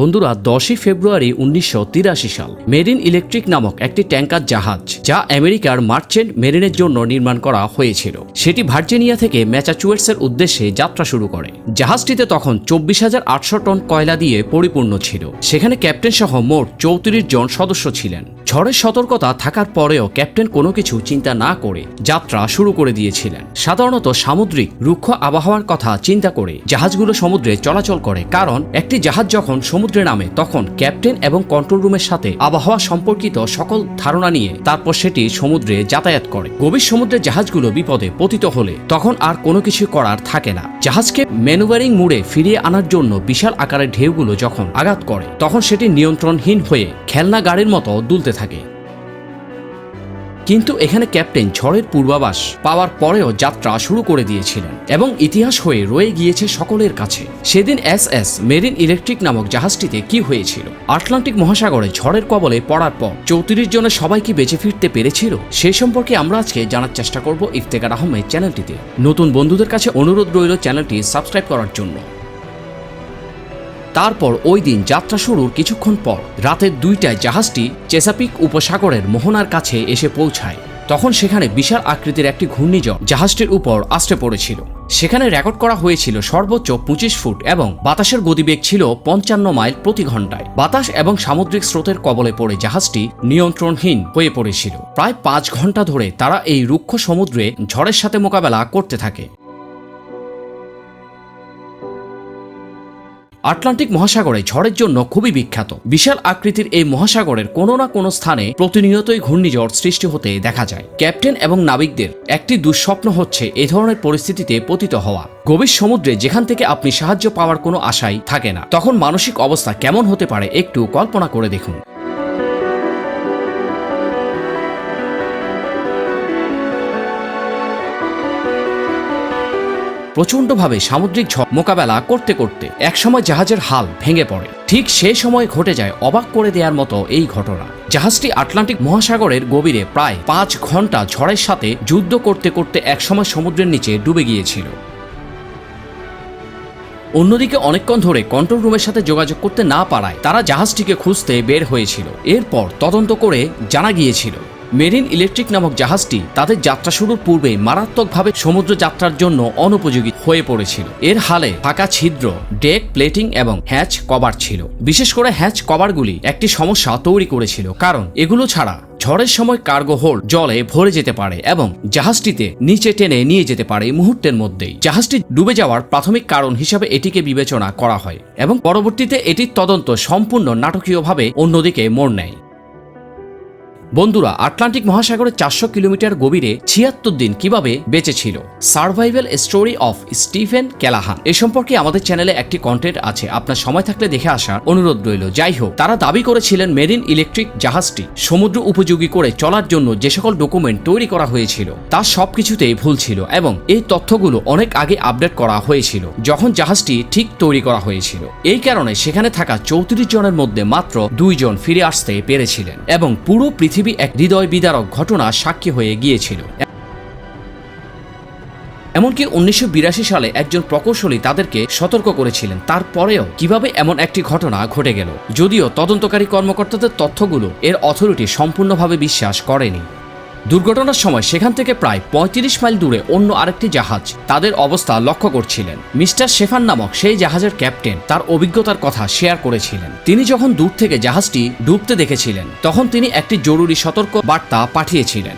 বন্ধুরা, দশই ফেব্রুয়ারি উনিশশো তিরাশি সাল, মেরিন ইলেকট্রিক নামক একটি ট্যাঙ্কার জাহাজ, যা আমেরিকার মার্চেন্ট মেরিনের জন্য নির্মাণ করা হয়েছিল। সেটি ভার্জিনিয়া থেকে ম্যাচাচুয়েটসের উদ্দেশ্যে যাত্রা শুরু করে। জাহাজটিতে তখন চব্বিশ হাজার আটশো টন কয়লা দিয়ে পরিপূর্ণ ছিল। সেখানে ক্যাপ্টেন সহ মোট চৌত্রিশ জন সদস্য ছিলেন। ঝড়ের সতর্কতা থাকার পরেও ক্যাপ্টেন কোনো কিছু চিন্তা না করে যাত্রা শুরু করে দিয়েছিলেন। সাধারণত সামুদ্রিক, রুক্ষ আবহাওয়ার কথা চিন্তা করে জাহাজগুলো সমুদ্রে চলাচল করে, কারণ একটি জাহাজ যখন সমুদ্রে নামে, তখন ক্যাপ্টেন এবং কন্ট্রোল রুমের সাথে আবহাওয়া সম্পর্কিত সকল ধারণা নিয়ে তারপর সেটি সমুদ্রে যাতায়াত করে। গভীর সমুদ্রে জাহাজগুলো বিপদে পতিত হলে তখন আর কোনো কিছু করার থাকে না। জাহাজকে ম্যানুভারিং মুড়ে ফিরিয়ে আনার জন্য বিশাল আকারের ঢেউগুলো যখন আঘাত করে, তখন সেটি নিয়ন্ত্রণহীন হয়ে খেলনা গাড়ির মতো দুলতে থাকে। কিন্তু এখানে ক্যাপ্টেন ঝড়ের পূর্বাভাস পাওয়ার পরেও যাত্রা শুরু করে দিয়েছিলেন এবং ইতিহাস হয়ে রয়ে গিয়েছে সকলের কাছে। সেদিন এস এস মেরিন ইলেকট্রিক নামক জাহাজটিতে কি হয়েছিল? আটলান্টিক মহাসাগরে ঝড়ের কবলে পড়ার পর চৌত্রিশ জনের সবাই কি বেঁচে ফিরতে পেরেছিল? সে সম্পর্কে আমরা আজকে জানার চেষ্টা করব ইফতেকার আহমেদ চ্যানেলটিতে। নতুন বন্ধুদের কাছে অনুরোধ রইল চ্যানেলটি সাবস্ক্রাইব করার জন্য। তারপর ওই দিন যাত্রা শুরুর কিছুক্ষণ পর রাতের দুইটায় জাহাজটি চেসাপিক উপসাগরের মোহনার কাছে এসে পৌঁছায়। তখন সেখানে বিশাল আকৃতির একটি ঘূর্ণিঝড় জাহাজটির উপর আশ্রে পড়েছিল। সেখানে রেকর্ড করা হয়েছিল সর্বোচ্চ পঁচিশ ফুট এবং বাতাসের গতিবেগ ছিল পঞ্চান্ন মাইল প্রতি ঘন্টায় বাতাস এবং সামুদ্রিক স্রোতের কবলে পড়ে জাহাজটি নিয়ন্ত্রণহীন হয়ে পড়েছিল। প্রায় পাঁচ ঘণ্টা ধরে তারা এই রুক্ষ সমুদ্রে ঝড়ের সাথে মোকাবেলা করতে থাকে। আটলান্টিক মহাসাগরে ঝড়ের জন্য খুবই বিখ্যাত। বিশাল আকৃতির এই মহাসাগরের কোনো না কোনো স্থানে প্রতিনিয়তই ঘূর্ণিঝড় সৃষ্টি হতে দেখা যায়। ক্যাপ্টেন এবং নাবিকদের একটি দুঃস্বপ্ন হচ্ছে এ ধরনের পরিস্থিতিতে পতিত হওয়া। গভীর সমুদ্রে যেখান থেকে আপনি সাহায্য পাওয়ার কোনো আশাই থাকে না। তখন মানসিক অবস্থা কেমন হতে পারে একটু কল্পনা করে দেখুন। প্রচণ্ডভাবে সামুদ্রিক ঝড় মোকাবেলা করতে করতে একসময় জাহাজের হাল ভেঙে পড়ে। ঠিক সে সময় ঘটে যায় অবাক করে দেওয়ার মতো এই ঘটনা। জাহাজটি আটলান্টিক মহাসাগরের গভীরে প্রায় পাঁচ ঘণ্টা ঝড়ের সাথে যুদ্ধ করতে করতে একসময় সমুদ্রের নিচে ডুবে গিয়েছিল। অন্যদিকে অনেকক্ষণ ধরে কন্ট্রোল রুমের সাথে যোগাযোগ করতে না পারায় তারা জাহাজটিকে খুঁজতে বের হয়েছিল। এরপর তদন্ত করে জানা গিয়েছিল মেরিন ইলেকট্রিক নামক জাহাজটি তাদের যাত্রা শুরুর পূর্বে মারাত্মকভাবে সমুদ্র যাত্রার জন্য অনুপযোগী হয়ে পড়েছিল। এর হালে ফাঁকা ছিদ্র, ডেক প্লেটিং এবং হ্যাচ কভার ছিল। বিশেষ করে হ্যাচ কভারগুলি একটি সমস্যা তৈরি করেছিল কারণ এগুলো ছাড়া ঝড়ের সময় কার্গো হোল্ড জলে ভরে যেতে পারে এবং জাহাজটিতে নিচে টেনে নিয়ে যেতে পারে মুহূর্তের মধ্যেই। জাহাজটি ডুবে যাওয়ার প্রাথমিক কারণ হিসাবে এটিকে বিবেচনা করা হয় এবং পরবর্তীতে এটির তদন্ত সম্পূর্ণ নাটকীয়ভাবে অন্যদিকে মোড় নেয়। বন্ধুরা, আটলান্টিক মহাসাগরের চারশো কিলোমিটার গভীরে ছিয়াত্তর দিন কীভাবে বেঁচে ছিল? Survival story of Stephen Callahan এ সম্পর্কে আমাদের চ্যানেলে একটি কন্টেন্ট আছে। আপনার সময় থাকলে দেখে আসার অনুরোধ রইল। যাই হোক, তারা দাবি করেছিলেন মেরিন ইলেকট্রিক জাহাজটি সমুদ্র উপযোগী করে চলার জন্য যে সকল ডকুমেন্ট তৈরি করা হয়েছিল তার সবকিছুতেই ভুল ছিল এবং এই তথ্যগুলো অনেক আগে আপডেট করা হয়েছিল, যখন জাহাজটি ঠিক তৈরি করা হয়েছিল। এই কারণে সেখানে থাকা চৌত্রিশ জনের মধ্যে মাত্র দুইজন ফিরে আসতে পেরেছিলেন এবং পুরো পৃথিবী এক হৃদয় বিদারক ঘটনা সাক্ষী হয়ে গিয়েছিল। এমনকি উনিশশো বিরাশি সালে একজন প্রকৌশলী তাদেরকে সতর্ক করেছিলেন। তারপরেও কীভাবে এমন একটি ঘটনা ঘটে গেল, যদিও তদন্তকারী কর্মকর্তাদের তথ্যগুলো এর অথরিটি সম্পূর্ণভাবে বিশ্বাস করেনি। দুর্ঘটনার সময় সেখান থেকে প্রায় ৩৫ মাইল দূরে অন্য আরেকটি জাহাজ তাদের অবস্থা লক্ষ্য করছিলেন। মিস্টার শেফান নামক সেই জাহাজের ক্যাপ্টেন তার অভিজ্ঞতার কথা শেয়ার করেছিলেন। তিনি যখন দূর থেকে জাহাজটি ডুবতে দেখেছিলেন, তখন তিনি একটি জরুরি সতর্ক বার্তা পাঠিয়েছিলেন।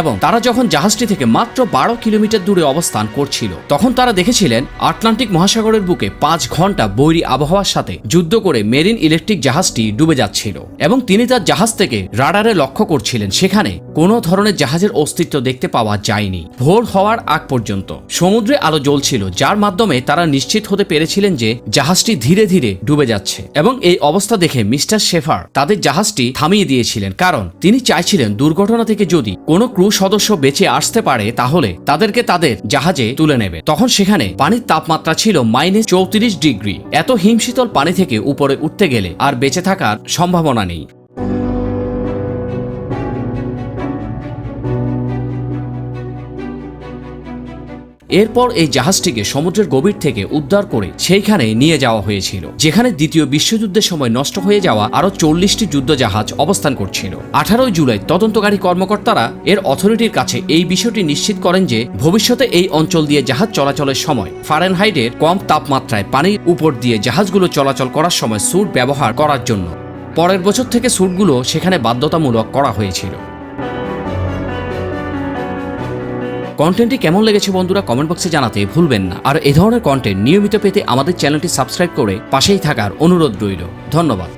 এবং তারা যখন জাহাজটি থেকে মাত্র বারো কিলোমিটার দূরে অবস্থান করছিল, তখন তারা দেখেছিলেন আটলান্টিক মহাসাগরের বুকে পাঁচ ঘণ্টা বৈরী আবহাওয়ার সাথে যুদ্ধ করে মেরিন ইলেকট্রিক জাহাজটি ডুবে যাচ্ছিল এবং তিনি তার জাহাজ থেকে রাডারে লক্ষ্য করছিলেন, সেখানে কোনো ধরনের জাহাজের অস্তিত্ব দেখতে পাওয়া যায়নি। ভোর হওয়ার আগ পর্যন্ত সমুদ্রে আলো জ্বলছিল, যার মাধ্যমে তারা নিশ্চিত হতে পেরেছিলেন যে জাহাজটি ধীরে ধীরে ডুবে যাচ্ছে এবং এই অবস্থা দেখে মিস্টার শেফার তাদের জাহাজটি থামিয়ে দিয়েছিলেন, কারণ তিনি চাইছিলেন দুর্ঘটনা থেকে যদি কোনো ক্রু সদস্য বেঁচে আসতে পারে, তাহলে তাদেরকে তাদের জাহাজে তুলে নেবে। তখন সেখানে পানির তাপমাত্রা ছিল মাইনাস চৌত্রিশ ডিগ্রি। এত হিমশীতল পানি থেকে উপরে উঠতে গেলে আর বেঁচে থাকার সম্ভাবনা নেই। এরপর এই জাহাজটিকে সমুদ্রের গভীর থেকে উদ্ধার করে সেইখানে নিয়ে যাওয়া হয়েছিল, যেখানে দ্বিতীয় বিশ্বযুদ্ধের সময় নষ্ট হয়ে যাওয়া আরও চল্লিশটি যুদ্ধ জাহাজ অবস্থান করছিল। আঠারোই জুলাই তদন্তকারী কর্মকর্তারা এর অথরিটির কাছে এই বিষয়টি নিশ্চিত করেন যে, ভবিষ্যতে এই অঞ্চল দিয়ে জাহাজ চলাচলের সময় ফারেনহাইটের কম তাপমাত্রায় পানির উপর দিয়ে জাহাজগুলো চলাচল করার সময় স্যুট ব্যবহার করার জন্য। পরের বছর থেকে স্যুটগুলো সেখানে বাধ্যতামূলক করা হয়েছিল। কন্টেন্টটি কেমন লেগেছে বন্ধুরা কমেন্ট বক্সে জানাতে ভুলবেন না। আর এ ধরনের কন্টেন্ট নিয়মিত পেতে আমাদের চ্যানেলটি সাবস্ক্রাইব করে পাশেই থাকার অনুরোধ রইল। ধন্যবাদ।